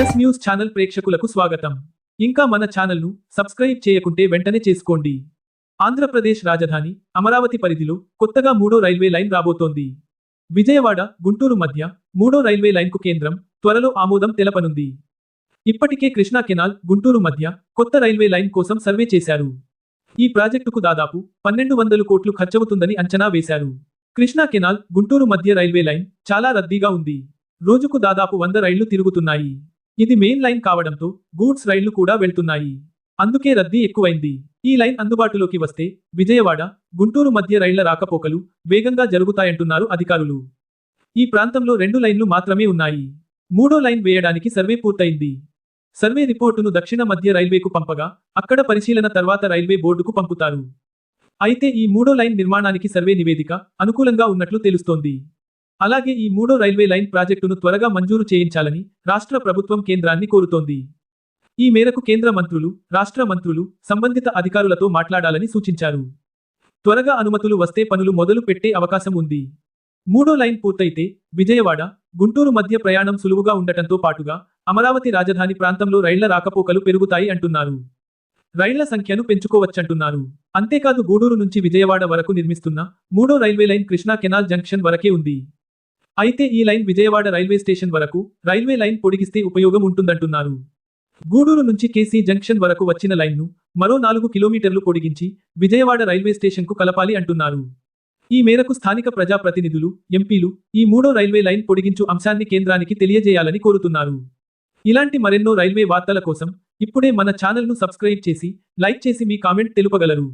Yes news channel ప్రేక్షకులకు స్వాగతం. ఇంకా మన ఛానల్ను సబ్స్క్రైబ్ చేయకుంటే వెంటనే చేసుకోండి. ఆంధ్రప్రదేశ్ రాజధాని అమరావతి పరిధిలో కొత్తగా మూడో రైల్వే లైన్ రాబోతోంది. విజయవాడ గుంటూరు మధ్య మూడో రైల్వే లైన్కు కేంద్రం త్వరలో ఆమోదం తెలపనుంది. ఇప్పటికే కృష్ణా కెనాల్ గుంటూరు మధ్య కొత్త రైల్వే లైన్ కోసం సర్వే చేశారు. ఈ ప్రాజెక్టుకు దాదాపు పన్నెండు వందలు కోట్లు ఖర్చవుతుందని అంచనా వేశారు. కృష్ణా కెనాల్ గుంటూరు మధ్య రైల్వే లైన్ చాలా రద్దీగా ఉంది. రోజుకు దాదాపు వంద రైళ్ళు తిరుగుతున్నాయి. ఇది మెయిన్ లైన్ కావడంతో గూడ్స్ రైళ్ళు కూడా వెళ్తున్నాయి. అందుకే రద్దీ ఎక్కువైంది. ఈ లైన్ అందుబాటులోకి వస్తే విజయవాడ గుంటూరు మధ్య రైళ్ళ రాకపోకలు వేగంగా జరుగుతాయంటున్నారు అధికారులు. ఈ ప్రాంతంలో రెండు లైన్లు మాత్రమే ఉన్నాయి. మూడో లైన్ వేయడానికి సర్వే పూర్తయింది. సర్వే రిపోర్టును దక్షిణ మధ్య రైల్వేకు పంపగా అక్కడ పరిశీలన తర్వాత రైల్వే బోర్డుకు పంపుతారు. అయితే ఈ మూడో లైన్ నిర్మాణానికి సర్వే నివేదిక అనుకూలంగా ఉన్నట్లు తెలుస్తోంది. అలాగే ఈ మూడో రైల్వే లైన్ ప్రాజెక్టును త్వరగా మంజూరు చేయించాలని రాష్ట్ర ప్రభుత్వం కేంద్రాన్ని కోరుతోంది. ఈ మేరకు కేంద్ర మంత్రులు రాష్ట్ర మంత్రులు సంబంధిత అధికారులతో మాట్లాడాలని సూచించారు. త్వరగా అనుమతులు వస్తే పనులు మొదలు పెట్టే అవకాశం ఉంది. మూడో లైన్ పూర్తయితే విజయవాడ గుంటూరు మధ్య ప్రయాణం సులువుగా ఉండటంతో పాటుగా అమరావతి రాజధాని ప్రాంతంలో రైళ్ళ రాకపోకలు పెరుగుతాయి అంటున్నారు. రైళ్ళ సంఖ్యను పెంచుకోవచ్చంటున్నారు. అంతేకాదు గూడూరు నుంచి విజయవాడ వరకు నిర్మిస్తున్న మూడో railway line Krishna canal junction వరకే ఉంది. అయితే ఈ లైన్ విజయవాడ రైల్వే స్టేషన్ వరకు రైల్వే లైన్ పొడిగిస్తే ఉపయోగం ఉంటుందంటున్నారు. గూడూరు నుంచి కేసీ జంక్షన్ వరకు వచ్చిన లైన్ను మరో నాలుగు కిలోమీటర్లు పొడిగించి విజయవాడ రైల్వే స్టేషన్కు కలపాలి అంటున్నారు. ఈ మేరకు స్థానిక ప్రజాప్రతినిధులు ఎంపీలు ఈ మూడో రైల్వే లైన్ పొడిగించు అంశాన్ని కేంద్రానికి తెలియజేయాలని కోరుతున్నారు. ఇలాంటి మరెన్నో రైల్వే వార్తల కోసం ఇప్పుడే మన ఛానల్ను సబ్స్క్రైబ్ చేసి లైక్ చేసి మీ కామెంట్ తెలుపగలరు.